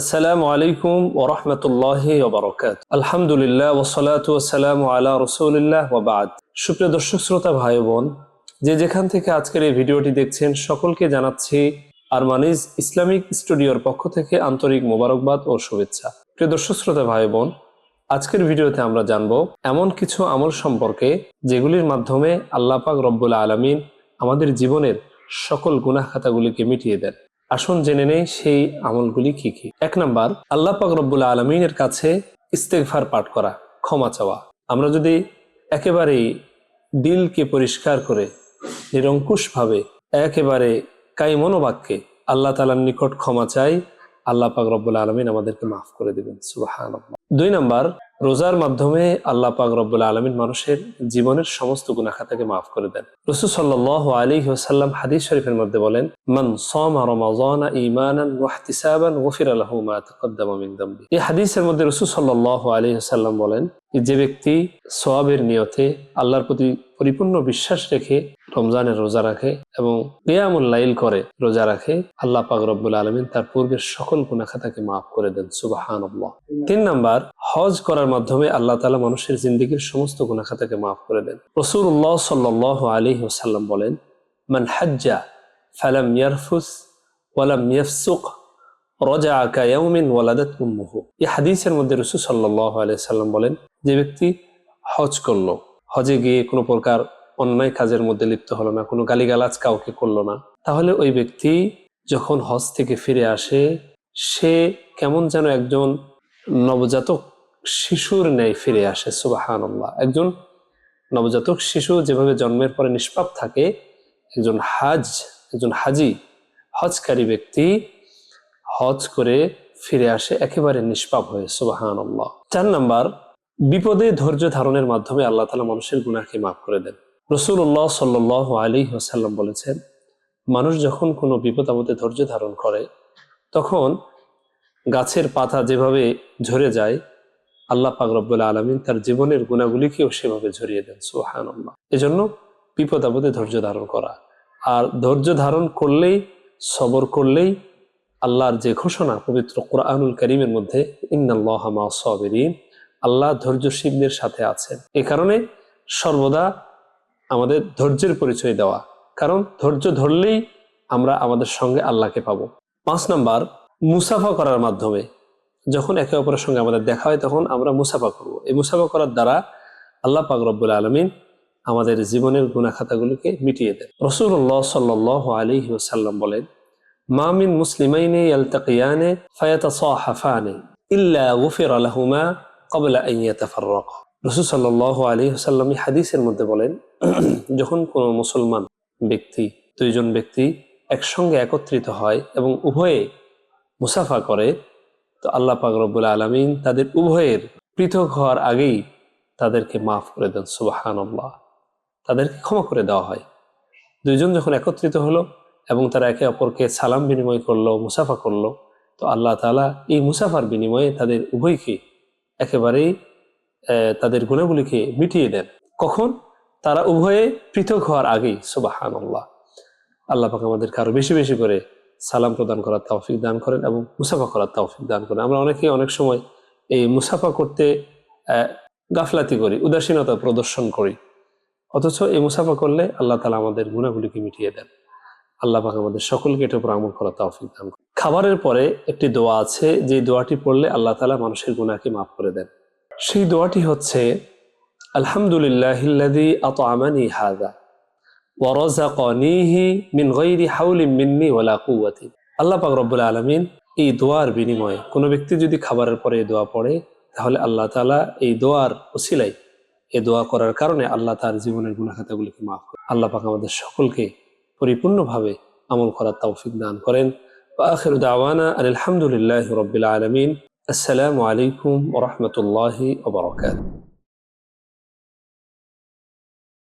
আসসালামু আলাইকুম ওরহমতুল্লাহ ওবরকাত আলহামদুলিল্লাহ ওসলাত ওসালাম আলা রসুলিল্লাহ ওবাদ সুপ্রিয় দর্শক, শ্রোতা ভাই বোন যে যেখান থেকে আজকের এই ভিডিওটি দেখছেন, সকলকে জানাচ্ছি আরমানিজ ইসলামিক স্টুডিওর পক্ষ থেকে আন্তরিক মোবারকবাদ ও শুভেচ্ছা। প্রিয় দর্শক, শ্রোতা ভাই বোন আজকের ভিডিওতে আমরা জানব এমন কিছু আমল সম্পর্কে যেগুলির মাধ্যমে আল্লাহ পাক রব্বুল আলমিন আমাদের জীবনের সকল গুনাহ খাতাগুলিকে মিটিয়ে দেন। আসুন জেনে নেই সেই আমলগুলি কি কি। এক নাম্বার, আল্লাহ পাক রব্বুল আলমিনের কাছে ইস্তেকভার পাঠ করা, ক্ষমা চাওয়া। আমরা যদি একেবারেই দিলকে পরিষ্কার করে, নিরঙ্কুশভাবে একেবারে কাই মনোবাক্যে আল্লাহ তালার নিকট ক্ষমা চাই, আল্লাহ পাক রব্বুল আলমিন আমাদেরকে মাফ করে দেবেন। সুবাহান দুই নাম্বার, রোজার মাধ্যমে আল্লাহ পাক রব্বুল আলমিন মানুষের জীবনের সমস্ত গুনাখাতাকে মাফ করে দেন। রসুল সাল্লাহ আলী ওসাল্লাম হাদিস শরীফের মধ্যে বলেন, মান সামা রমাযানা ঈমানান ওয়া ইহতিসাবান গুফিরা লাহু মা তাকাদ্দামা এই হাদিসের মধ্যে রসুল সাল্লাহ আলী ওসাল্লাম বলেন, যে ব্যক্তি সোয়াবের নিয়তে আল্লাহর প্রতি পরিপূর্ণ বিশ্বাস রেখে রমজানের রোজা রাখে এবং কিয়ামুল লাইল করে রোজা রাখে, আল্লাহ পাক রব্বুল আলমিন তার পূর্বের সকল গুনাখাতাকে মাফ করে দেন। সুবাহান তিন নাম্বার হজ করার মাধ্যমে আল্লাহ তালা মানুষের জিন্দগির সমস্ত গুনাখাতাকে মাফ করে দেন। রসুল্লাহ সাল্লাহ আলী ওসাল্লাম বলেন, মান হাজ্জা ফালাম ইয়ারফুস ওয়ালাম ইয়াফসুক রজা আকা ইয়াউমিন ওয়ালাদাত উম্মুহু। এই হাদিসের মধ্যে রসুল সাল্লাহ আলিয়া সাল্লাম বলেন, যে ব্যক্তি হজ করল, হজে গিয়ে কোনো প্রকার অন্যায় কাজের মধ্যে লিপ্ত হলো না, কোনো গালিগালাজ কাউকে করল না, তাহলে ওই ব্যক্তি যখন হজ থেকে ফিরে আসে, সে কেমন যেন একজন নবজাতক শিশুর ন্যায় ফিরে আসে সুবাহান একজন নবজাতক শিশু যেভাবে জন্মের পরে নিষ্পাপ থাকে, একজন হাজ, একজন হাজি, হজকারী ব্যক্তি হজ করে ফিরে আসে, একেবারে নিষ্পাপ হয়ে সুবাহান চার নাম্বার, বিপদে ধৈর্য ধারণের মাধ্যমে আল্লাহ তালা মানুষের গুনাকে মাফ করে দেন। রসুল্লাহ সাল্লাহ আলী ওসাল্লাম বলেছেন, মানুষ যখন কোনো বিপদ আমাদের ধৈর্য ধারণ করে, তখন গাছের পাতা যেভাবে ঝরে যায়, আল্লাহ পাক রব্বুল আলমিন তার জীবনের গুণাগুলিকেও সেভাবে ঝরিয়ে দেন সুহান এজন্য বিপদ আপদে ধৈর্য ধারণ করা। আর ধৈর্য ধারণ করলেই, সবর করলেই আল্লাহর যে ঘোষণা পবিত্র কোরআনুল করিমের মধ্যে, ইন্নাল্লাহ সবেরিন, আল্লাহ ধৈর্যশীলদের সাথে আছেন। এ কারণে সর্বদা আমাদের ধৈর্যের পরিচয় দেওয়া। কারণ ধৈর্য ধরলেই আমরা আমাদের সঙ্গে আল্লাহকে পাবো। পাঁচ নাম্বার মুসাফা করার মাধ্যমে যখন একে অপরের সঙ্গে আমাদের দেখা হয়, তখন আমরা মুসাফা করব। এই মুসাফা করার দ্বারা আল্লাহ পাক রব্বুল আলমিন আমাদের জীবনের গুণাখাতাগুলিকে মিটিয়ে দেন। রসুল্লাহ সাল্লাহ আলী ওসাল্লাম বলেন মামিন মুসলিমাইনে ইয়ালতাকিয়ানে ফায়াতা সাহাফানে ইল্লা গুফির আলহুমা কবলা আইয়াতাফাররক রসুল সাল্লাহ আলী সাল্লাম হাদিসের মধ্যে বলেন, যখন কোনো মুসলমান ব্যক্তি, দুইজন ব্যক্তি একসঙ্গে একত্রিত হয় এবং উভয়ে মুসাফা করে, তো আল্লাহ পাক রব্বুল আলমিন তাদের উভয়ের পৃথক হওয়ার আগেই তাদেরকে মাফ করে দেন সুবাহান তাদেরকে ক্ষমা করে দেওয়া হয়। দুইজন যখন একত্রিত হলো এবং তারা একে অপরকে সালাম বিনিময় করল, মুসাফা করল, তো আল্লাহ তালা এই মুসাফার বিনিময়ে তাদের উভয়কে একেবারেই তাদের গুণাগুলিকে মিটিয়ে দেন। কখন? তারা উভয়ে পৃথক হওয়ার আগেই সুবাহান আল্লাহ আল্লাহ পাক আমাদেরকে আরও বেশি বেশি করে সালাম প্রদান করার তৌফিক দান করেন এবং মুসাফা করার তৌফিক দান করেন। আমরা অনেকে অনেক সময় এই মুসাফা করতে গাফলাতি করি, উদাসীনতা প্রদর্শন করি। অথচ এই মুসাফা করলে আল্লাহ তালা আমাদের গুণাগুলিকে মিটিয়ে দেন। আল্লাহ পাক আমাদের সকলকে এটার উপর আমল করা তৌফিক দান করেন। খাবারের পরে একটি দোয়া আছে, যে দোয়াটি পড়লে আল্লাহ তালা মানুষের গুণাকে মাফ করে দেন। সেই দোয়াটি হচ্ছে আলহামদুলিল্লাহ আত আমানি হাদা ওয়ারাযাকানিহি মিন গায়রি হাওলিন মিন্নি ওয়ালা কুওয়াতি আল্লাহ পাক রব্বুল আলামিন এই দোয়ার বিনিময়ে কোনো ব্যক্তি যদি খাবারের পরে এই দোয়া পড়ে তাহলে আল্লাহ তাআলা এই দোয়ার ওসিলাই এই দোয়া করার কারণে আল্লাহ তার জীবনের গুণাখাতাগুলিকে মাফ করে আল্লাহ পাক আমাদের সকলকে পরিপূর্ণভাবে আমল করার তৌফিক দান করেন وآخر دعوانا أن الحمد لله رب العالمين السلام عليكم ورحمة الله وبركاته